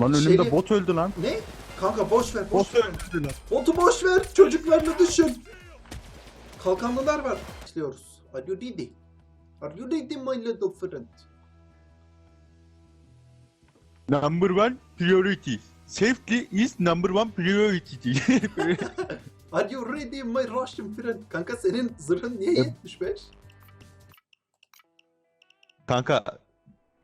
Lan önümde Şerif- bot öldü lan. Ne? Kanka boş ver boş Bot ver. öldü lan. Botu boş ver. Çocuklarını düşün. Kalkanlılar var. İstiyoruz. Are you ready? Are you ready my little friend? Number one priority. Safety is number one priority. Are you ready my Russian friend? Kanka senin zırhın niye Yep. 75? Kanka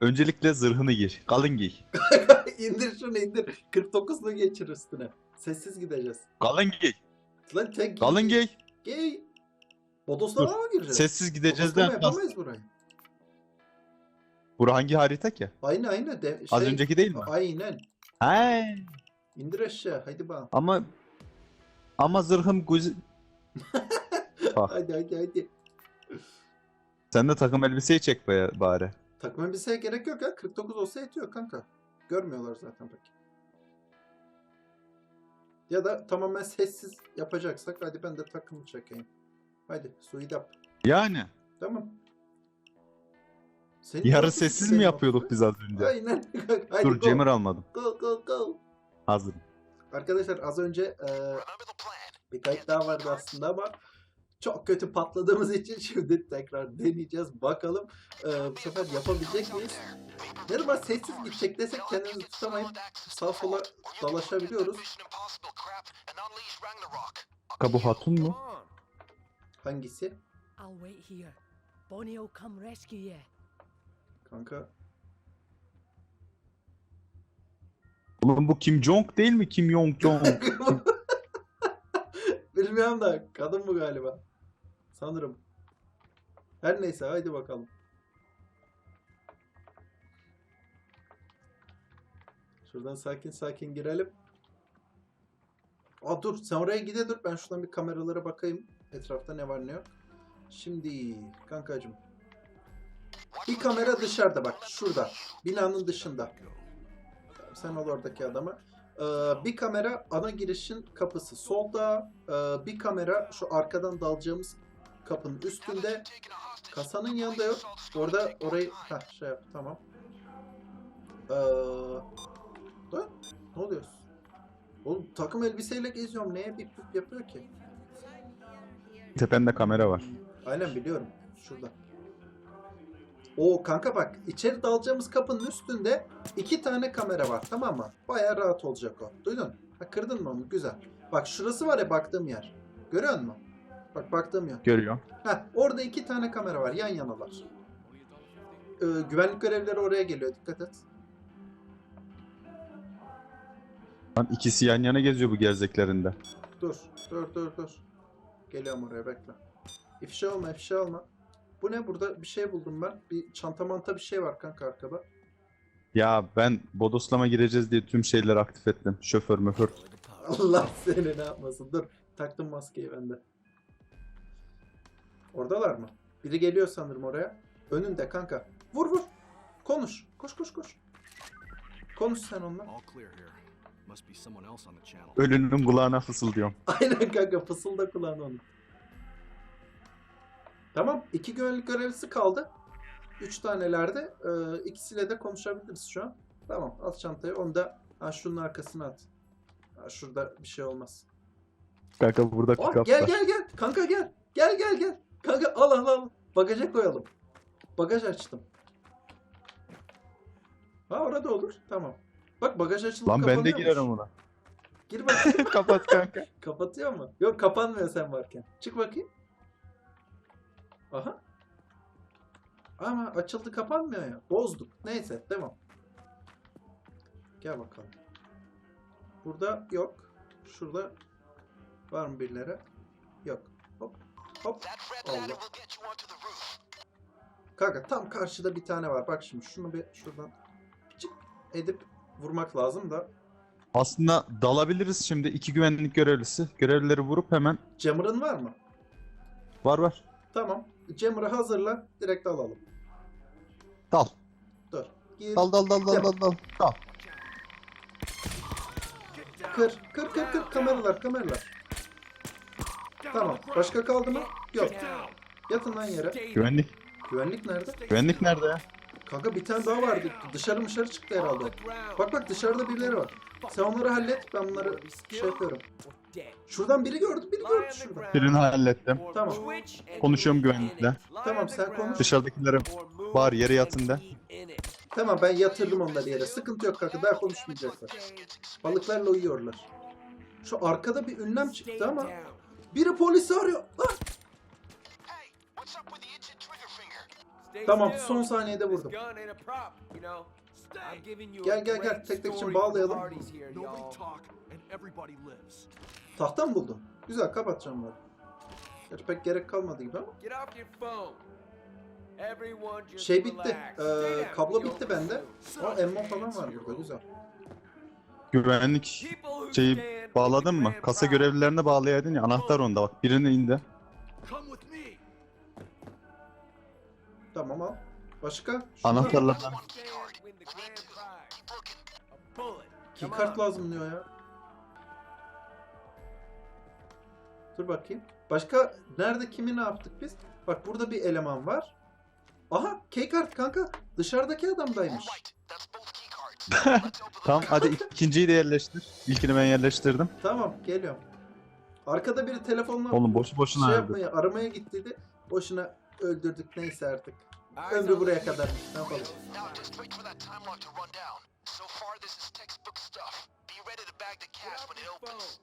öncelikle zırhını giy. Kalın giy. indir şunu indir. 49'lu geçir üstüne. Sessiz gideceğiz. Kalın giy. Lan tek Kalın giy. Gay. Bodoslama mı gireceğiz? Sessiz gideceğiz de. yapamayız burayı. Bura hangi harita ki? Aynı aynı. De, Az şey- önceki değil mi? Aynen. He. İndir aşağı. Haydi bak. Ama ama zırhım güzel. Bak. Haydi haydi haydi. Sen de takım elbiseyi çek bari. Takım elbiseye gerek yok ya. 49 olsa yetiyor kanka. Görmüyorlar zaten bak. Ya da tamamen sessiz yapacaksak hadi ben de takımı çekeyim. Hadi suidap. Yani. Tamam. Senin Yarı nasıl sessiz senin mi yapıyorduk biz az önce? Aynen. Hadi Dur go. Cemir almadım. Go go go. Hazırım. Arkadaşlar az önce e, bir kayıt daha vardı aslında ama çok kötü patladığımız için şimdi tekrar deneyeceğiz. Bakalım e, bu sefer yapabilecek miyiz? Ne zaman sessiz gidecek desek kendimizi tutamayıp sağa sola dalaşabiliyoruz. Kanka bu hatun mu? Hangisi? Kanka. Oğlum bu Kim Jong değil mi? Kim Yong Jong. Bilmiyorum da kadın bu galiba. Sanırım. Her neyse haydi bakalım. Şuradan sakin sakin girelim. Aa dur sen oraya gide dur ben şuradan bir kameralara bakayım. Etrafta ne var ne yok. Şimdi kankacım. Bir kamera dışarıda bak şurada. Binanın dışında. Sen ol oradaki adamı. Ee, bir kamera ana girişin kapısı solda. Ee, bir kamera şu arkadan dalacağımız kapının üstünde. Kasanın yanında yok. Orada orayı Heh, şey yap tamam. Ee, da, ne oluyor? Oğlum takım elbiseyle geziyorum. Neye bip bip yapıyor ki? Tepende kamera var. Aynen biliyorum. Şurada. O kanka bak içeri dalacağımız kapının üstünde iki tane kamera var tamam mı? Baya rahat olacak o. Duydun? Ha, kırdın mı onu? Güzel. Bak şurası var ya baktığım yer. Görüyor musun? Bak baktığım yer. Görüyorum. Ha, orada iki tane kamera var yan yanalar. Ee, güvenlik görevlileri oraya geliyor dikkat et. Lan ikisi yan yana geziyor bu gerzeklerinde. Dur dur dur dur. Geliyorum oraya bekle. İfşa olma ifşa olma. Bu ne burada bir şey buldum ben. Bir çanta manta bir şey var kanka arkada. Ya ben bodoslama gireceğiz diye tüm şeyleri aktif ettim. Şoför möför. Allah seni ne yapmasın. Dur. Taktım maskeyi ben de. Oradalar mı? Biri geliyor sanırım oraya. Önünde kanka. Vur vur. Konuş. Koş koş koş. Konuş sen onunla. Ölünün kulağına fısıldıyorum. Aynen kanka fısılda kulağına onu. Tamam. iki güvenlik görevlisi kaldı. Üç tanelerde. Ee, ikisiyle de konuşabiliriz şu an. Tamam. At çantayı. Onu da ha, şunun arkasına at. Ha, şurada bir şey olmaz. Kanka burada Oh, gel var. gel gel. Kanka gel. Gel gel gel. Kanka al al al. Bagaja koyalım. Bagaj açtım. Ha orada olur. Tamam. Bak bagaj açılıp Lan ben de girerim ona. Gir bakayım. Kapat kanka. Kapatıyor mu? Yok kapanmıyor sen varken. Çık bakayım. Aha. Ama açıldı kapanmıyor ya. Bozduk. Neyse devam. Gel bakalım. Burada yok. Şurada var mı birileri? Yok. Hop. Hop. Allah. Kanka tam karşıda bir tane var. Bak şimdi şunu bir şuradan çık edip vurmak lazım da. Aslında dalabiliriz şimdi. iki güvenlik görevlisi. Görevlileri vurup hemen Jammer'ın var mı? var var. Tamam. Jammer'ı hazırla. Direkt alalım. Dal. Dur. Gir. Dal dal dal dal dal dal. Dal. Kır. Kır kır kır. Kameralar kameralar. Tamam. Başka kaldı mı? Yok. Yatın lan yere. Güvenlik. Güvenlik nerede? Güvenlik nerede ya? Kanka bir tane daha vardı. Dışarı dışarı çıktı herhalde. Bak bak dışarıda birileri var. Sen onları hallet ben bunları şey yapıyorum. Şuradan biri gördü biri gördü şuradan. Birini hallettim. Tamam. Konuşuyorum güvenlikle. Tamam, sen konuş. Dışarıdakilere bağır yere yatın de. Tamam ben yatırdım onları yere. Sıkıntı yok kanka daha konuşmayacaklar. Balıklarla uyuyorlar. Şu arkada bir ünlem çıktı ama biri polisi arıyor. Lan! Tamam son saniyede vurdum. Gel, gel, gel. Tek tek için bağlayalım. Tahta mı buldun? Güzel kapat camları. Gerçi pek gerek kalmadı gibi ama. Şey bitti. Ee, kablo bitti bende. Ama emmo falan var burada güzel. Güvenlik şeyi bağladın mı? Kasa görevlilerine bağlayaydın ya anahtar onda bak. Birini indi. Tamam al. Başka? Anahtarlardan. Keycard lazım diyor ya. Dur bakayım. Başka nerede kimi ne yaptık biz? Bak burada bir eleman var. Aha keycard kanka dışarıdaki adamdaymış. Tamam hadi ikinciyi de yerleştir. İlkini ben yerleştirdim. Tamam geliyorum. Arkada biri telefonla Oğlum boşu boşuna şey öldü. yapmaya aramaya gittiydi. Boşuna öldürdük neyse artık. Ömrü buraya kadar. Ne yapalım? Now just wait for that time lock to run down. So far, this is textbook stuff. Be ready to bag the cash when it opens.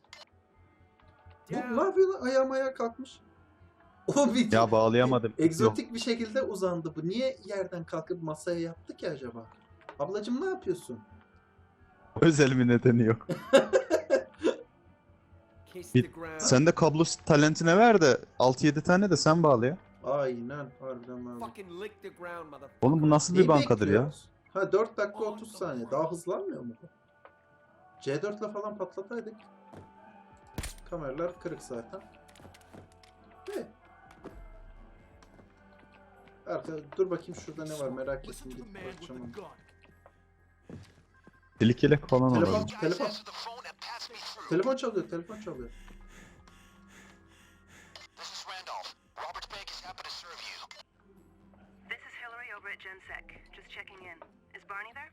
Bu ne yapıyor lan? Ayağım ayağa kalkmış. O bir Ya bağlayamadım. Yok. egzotik bir şekilde uzandı bu. Niye yerden kalkıp masaya yaptı ki acaba? Ablacım ne yapıyorsun? Özel bir nedeni yok. Bir- Sen de kablo talentine ver de 6-7 tane de sen bağla ya. Aynen harbiden abi. Oğlum bu nasıl bir Neyi bankadır ya? bekliyoruz? Ha 4 dakika 30 saniye. Daha hızlanmıyor mu bu? C4 ile falan patlataydık. Kameralar kırık zaten. Ne? Arka, dur bakayım şurada ne var merak ettim. Gidip bakacağım ona. Yelek falan Telefon, olabilir. Guys, telefon. Telefon çalıyor, telefon çalıyor. This is Randolph. Robert Bank is happy to serve you. This is Hillary over at GenSec. Just checking in. Is Barney there?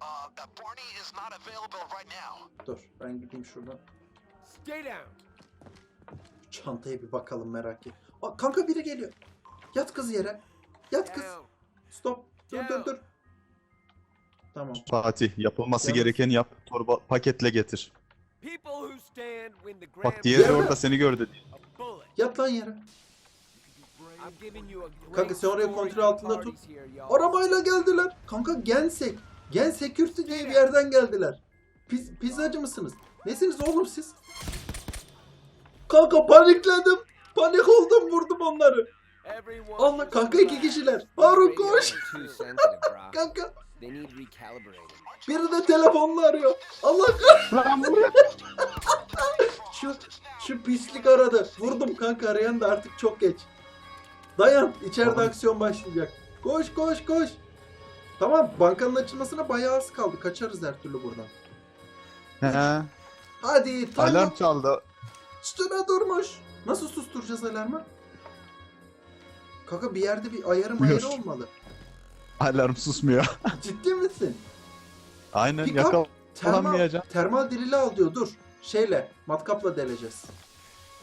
Uh, uh, Barney is not available right now. Dur, ben gideyim şuradan. Stay down. Çantaya bir bakalım merak et. Aa, kanka biri geliyor. Yat kız yere. Yat kız. Stop. Dur dur dur. Tamam. Fatih yapılması Yalnız- gerekeni yap. Torba paketle getir. Bak diğeri orada seni gördü. Yat lan yere. Kanka sen orayı kontrol altında tut. Arabayla geldiler. Kanka Gensek. Gen Security diye bir yerden geldiler. Piz, pizzacı mısınız? Nesiniz oğlum siz? Kanka panikledim. Panik oldum vurdum onları. Everyone Allah kanka iki kişiler. Harun koş. Kanka biri de telefonla arıyor. Allah kahretsin. şu, şu pislik aradı. Vurdum kanka arayan da artık çok geç. Dayan içeride Tamam. aksiyon başlayacak. Koş koş koş. Tamam bankanın açılmasına bayağı az kaldı. Kaçarız her türlü buradan. He. Hadi Alarm çaldı. Üstüne durmuş. Nasıl susturacağız alarmı? Kanka bir yerde bir ayarı Buyur. mayarı olmalı. Alarm susmuyor. Ciddi misin? Aynen Pick up. Termal, Alamayacağım. termal dirili al diyor. Dur. Şeyle matkapla deleceğiz.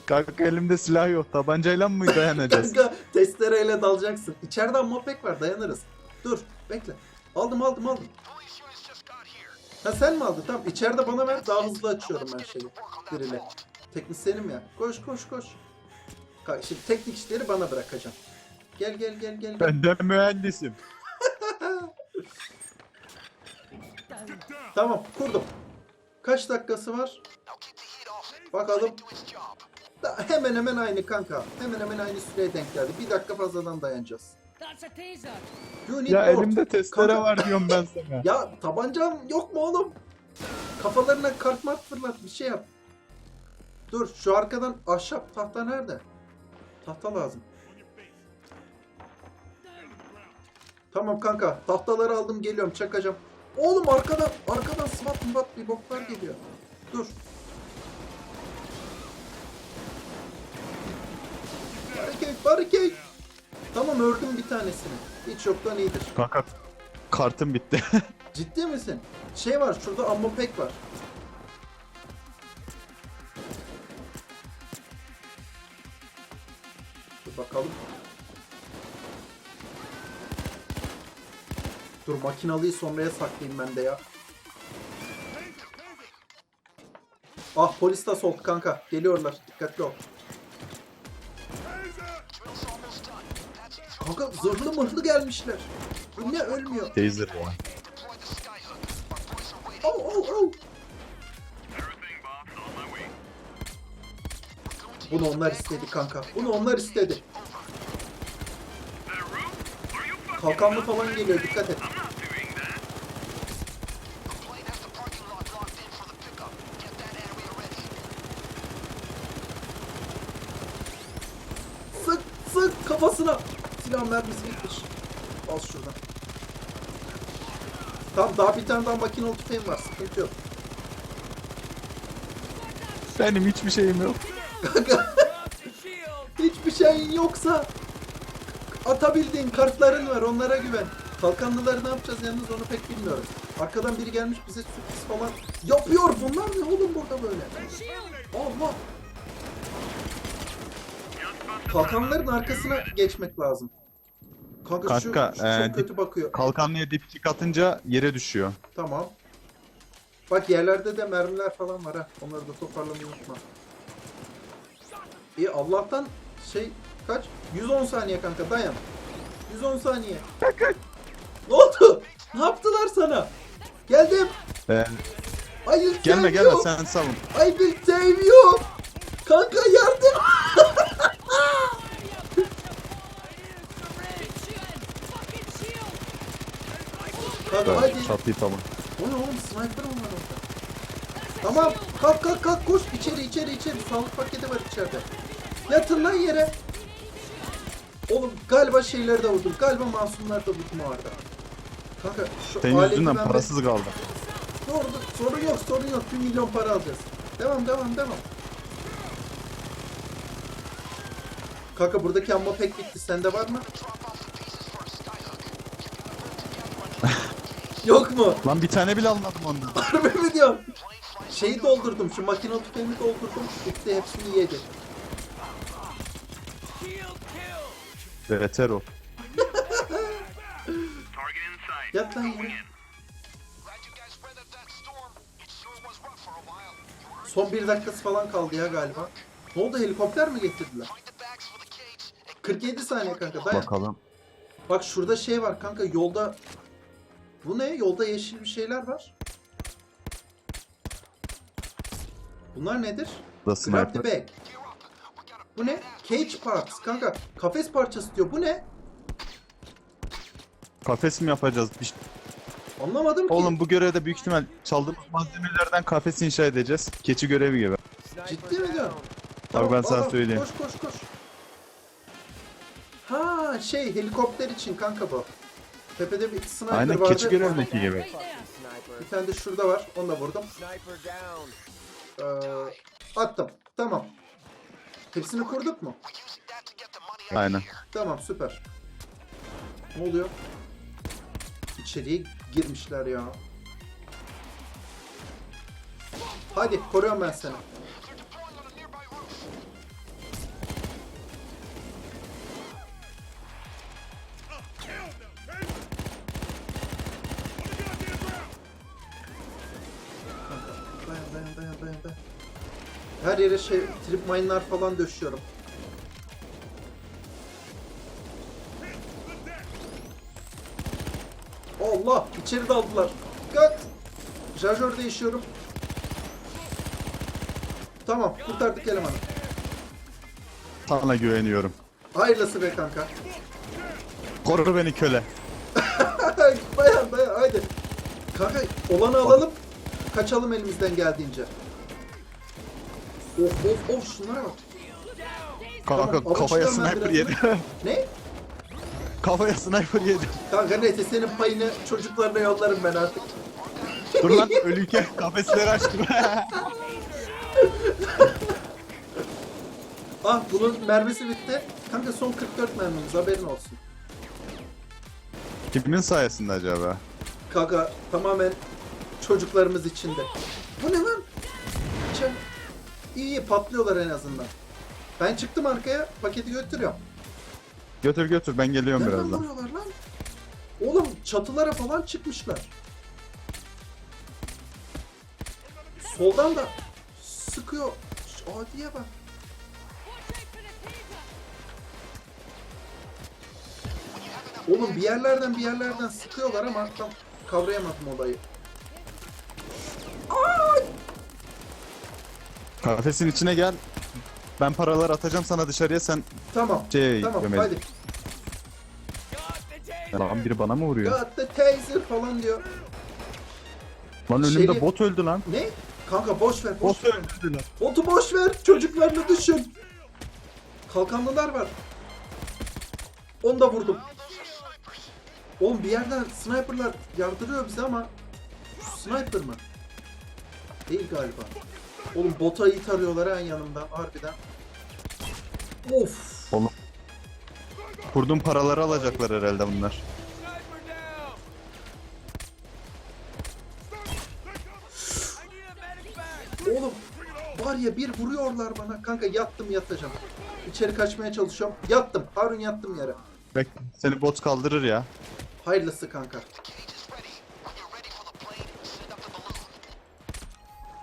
Kanka elimde silah yok. Tabancayla mı dayanacağız? Kanka testereyle dalacaksın. İçeriden mopek var dayanırız. Dur bekle. Aldım aldım aldım. Ha sen mi aldın? Tamam içeride bana ver daha hızlı açıyorum ben şeyi. Dirili. Teknisyenim ya. Koş koş koş. Ka- Şimdi teknik işleri bana bırakacağım. Gel gel gel gel. ben de mühendisim. Tamam kurdum. Kaç dakikası var? Bakalım. Da- hemen hemen aynı kanka. Hemen hemen aynı süreye denk geldi. Bir dakika fazladan dayanacağız. Ya more. elimde testere Kanka- var diyorum ben sana. Ya tabancam yok mu oğlum? Kafalarına kart mart fırlat bir şey yap. Dur şu arkadan ahşap tahta nerede? Tahta lazım. Tamam kanka tahtaları aldım geliyorum çakacağım. Oğlum arkadan arkadan SWAT mbat bir boklar geliyor. Dur. Barricade barricade. Tamam ördüm bir tanesini. Hiç yoktan iyidir. Kanka kartım bitti. Ciddi misin? Şey var şurada ammo pack var. Dur bakalım. Dur makinalıyı sonraya saklayayım ben de ya. Ah polis de soldu kanka. Geliyorlar. Dikkatli ol. Kanka zırhlı mırhlı gelmişler. Bu ne ölmüyor. Taser ya. Oh oh oh. Bunu onlar istedi kanka. Bunu onlar istedi. Kalkanlı falan geliyor dikkat et. The plane has the parking lot locked in for the pickup. Get that area ready. Sık sık kafasına. Silah mermisi bitmiş. Al şuradan. Tamam daha bir tane daha makinalı tüfeğim var. Sıkıntı yok. Benim hiçbir şeyim yok. Kanka. Hiçbir şeyin yoksa atabildiğin kartların var onlara güven. Kalkanlıları ne yapacağız yalnız onu pek bilmiyorum. Arkadan biri gelmiş bize sürpriz falan yapıyor. Bunlar ne oğlum burada böyle? Allah. Kalkanların arkasına geçmek lazım. Kanka, şu, Kanka, şu çok e, kötü bakıyor. Kalkanlıya dipçik atınca yere düşüyor. Tamam. Bak yerlerde de mermiler falan var ha. Onları da toparlamayı unutma. İyi Allah'tan şey kaç? 110 saniye kanka dayan. 110 saniye. ne oldu? Ne yaptılar sana? Geldim. Ee, Hayır gelme gelme sen savun. I will save you. Kanka yardım. Kanka hadi. Çatıyı tamam. O ne oğlum sniper onlar orada. Tamam kalk kalk kalk koş içeri içeri içeri sağlık paketi var içeride. Yatın lan yere. Oğlum galiba şeyleri de vurdum. Galiba masumlar da vurdum o arada. Kanka şu Senin aleti yüzünden ben bir- parasız kaldı. Doğru, sorun yok sorun yok. 1 milyon para alacağız. Devam devam devam. Kanka buradaki amma pek bitti. Sende var mı? Yok mu? Lan bir tane bile almadım ondan. Harbi mi flight Şeyi doldurdum. Şu makinalı tüfeğimi doldurdum. Bitti hepsini yedi. Veter o. Lan earned Son bir dakikası falan kaldı ya galiba. Ne oldu helikopter mi getirdiler? find the bags for the cage and 47 saniye kanka dayan. Bakalım. Bak şurada şey var kanka yolda. Bu ne? Yolda yeşil bir şeyler var. Bunlar nedir? Da Grab the bag. Bu ne? Cage parts kanka. Kafes parçası diyor. Bu ne? Kafes mi yapacağız? Bir- Anlamadım ki. Oğlum bu görevde büyük ihtimal çaldığımız malzemelerden kafes inşa edeceğiz. Keçi görevi gibi. Ciddi mi diyorsun? Tabii ben sana söyleyeyim. Koş koş koş. Ha şey helikopter için kanka bu. Tepede bir sniper Aynen vardı. keçi görevindeki gibi. Bir tane de şurada var. Onu da vurdum. Ee, attım. Tamam. Hepsini kurduk mu? Aynen. Tamam süper. Ne oluyor? İçeriye girmişler ya. Hadi koruyorum ben seni. Yere şey trip mine'lar falan döşüyorum. Allah içeri daldılar. Dikkat. Şarjör değişiyorum. Tamam kurtardık elemanı. Sana güveniyorum. Hayırlısı be kanka. Koru beni köle. dayan dayan haydi. Kanka olanı alalım. Kaçalım elimizden geldiğince. Of of of şunlara bak. Kanka Tamam, kafaya sniper biraz. yedi. Ne? kafaya sniper yedi. Kanka neyse senin payını çocuklarına yollarım ben artık. Dur lan ölüyken kafesleri açtım. Ah bunun mermisi bitti. Kanka son 44 mermimiz haberin olsun. Kimin sayesinde acaba? Kanka tamamen çocuklarımız içinde. Bu ne lan? İyi patlıyorlar en azından. Ben çıktım arkaya paketi götürüyorum. Götür götür ben geliyorum Nereden birazdan. vuruyorlar lan? Oğlum çatılara falan çıkmışlar. Soldan da sıkıyor. Adiye bak. Oğlum bir yerlerden bir yerlerden sıkıyorlar ama tam kavrayamadım olayı. Kafesin içine gel. Ben paralar atacağım sana dışarıya sen Tamam. şey Tamam gömeli. hadi. Lan biri bana mı vuruyor? Got the taser falan diyor. Lan önümde Şeyi- bot öldü lan. Ne? Kanka boş ver boş Bot ver. öldü lan. Botu boş ver. Çocuklarını düşün. Kalkanlılar var. Onu da vurdum. Oğlum bir yerden sniperlar yardırıyor bize ama şu sniper mı? Değil galiba. Oğlum bota iyi tarıyorlar ha yanımdan harbiden. Of. Kurduğum paraları alacaklar herhalde bunlar. Oğlum var ya bir vuruyorlar bana. Kanka yattım yatacağım. İçeri kaçmaya çalışıyorum. Yattım. Harun yattım yere. Bek seni bot kaldırır ya. Hayırlısı kanka.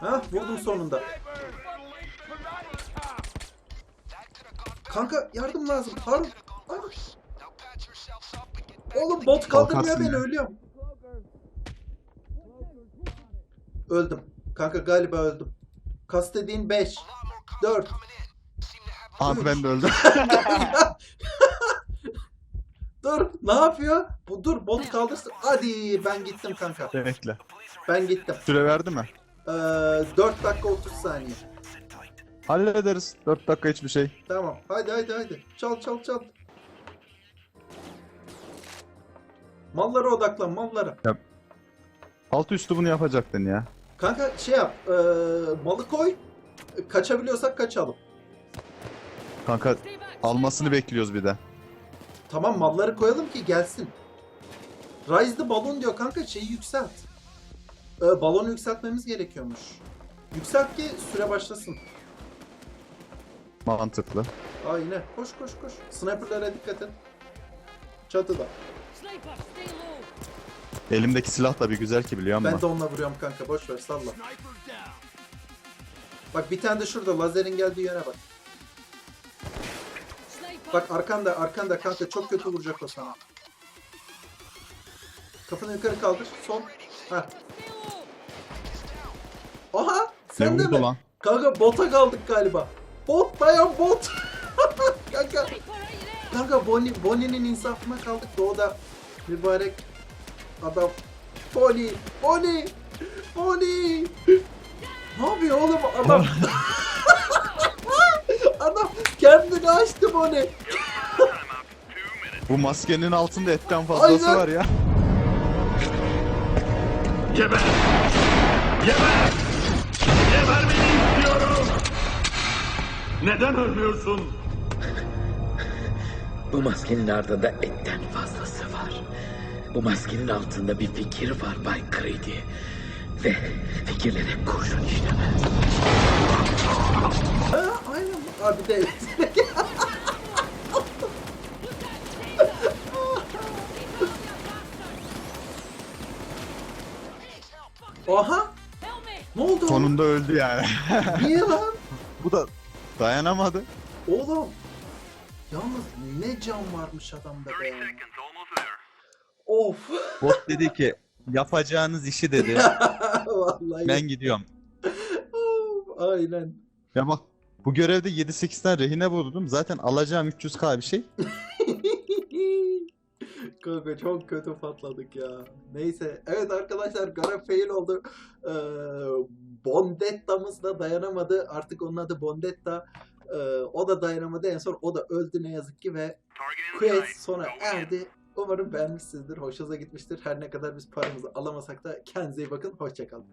Ha vurdum sonunda. Kanka yardım lazım. Harun. Harun. Oğlum bot kaldırmıyor beni ölüyorum. Öldüm. Kanka galiba öldüm. Kas dediğin 5. 4. Abi ben de öldüm. Dur ne yapıyor? Bu dur bot kaldırsın. Hadi ben gittim kanka. Bekle. Ben gittim. Süre verdi mi? Ee, 4 dakika 30 saniye. Hallederiz. 4 dakika hiçbir şey. Tamam. Haydi haydi haydi. Çal çal çal. Mallara odaklan mallara. Altı üstü bunu yapacaktın ya. Kanka şey yap. ee, malı koy. Kaçabiliyorsak kaçalım. Kanka almasını bekliyoruz bir de. Tamam malları koyalım ki gelsin. Rise the balon diyor kanka şeyi yükselt. Ee, balonu yükseltmemiz gerekiyormuş. Yükselt ki süre başlasın. Mantıklı. Aynen. Koş koş koş. Sniper'lara dikkat et. Çatıda. Elimdeki silah da bir güzel ki biliyor musun? Ben de onunla vuruyorum kanka. Boş ver salla. Bak bir tane de şurada lazerin geldiği yere bak. Bak arkanda arkanda kanka çok kötü vuracak o sana. Kafanı yukarı kaldır. Son. Ha. Aha! Ne Sen de mi? lan? Kanka bota kaldık galiba. Bot dayan bot. kanka kanka Bonnie Bonnie'nin insafına kaldık da o da mübarek adam. Bonnie, Bonnie, Bonnie. Ne yapıyor oğlum adam? adam kendini açtı Bonnie. Bu maskenin altında etten fazlası Aynen. var ya. Geber! Geber Neden ölmüyorsun? Bu maskenin ardında etten fazlası var. Bu maskenin altında bir fikir var Bay Creedy. Ve fikirlere kurşun işlemez. Ha, aynen. Abi de me. Ne oldu? Sonunda öldü yani. Niye lan? Bu da dayanamadı. Oğlum. Yalnız ne can varmış adamda be. Of. Bot dedi ki yapacağınız işi dedi. Vallahi. ben gidiyorum. Aynen. Ya bak bu görevde 7-8 tane rehine buldum. Zaten alacağım 300k bir şey. Kanka çok kötü patladık ya. Neyse. Evet arkadaşlar gara fail oldu. Ee, Bondetta'mız da dayanamadı. Artık onun adı Bondetta. Ee, o da dayanamadı. En son o da öldü ne yazık ki ve quest sona erdi. Umarım beğenmişsinizdir. Hoşunuza gitmiştir. Her ne kadar biz paramızı alamasak da kendinize iyi bakın. Hoşçakalın.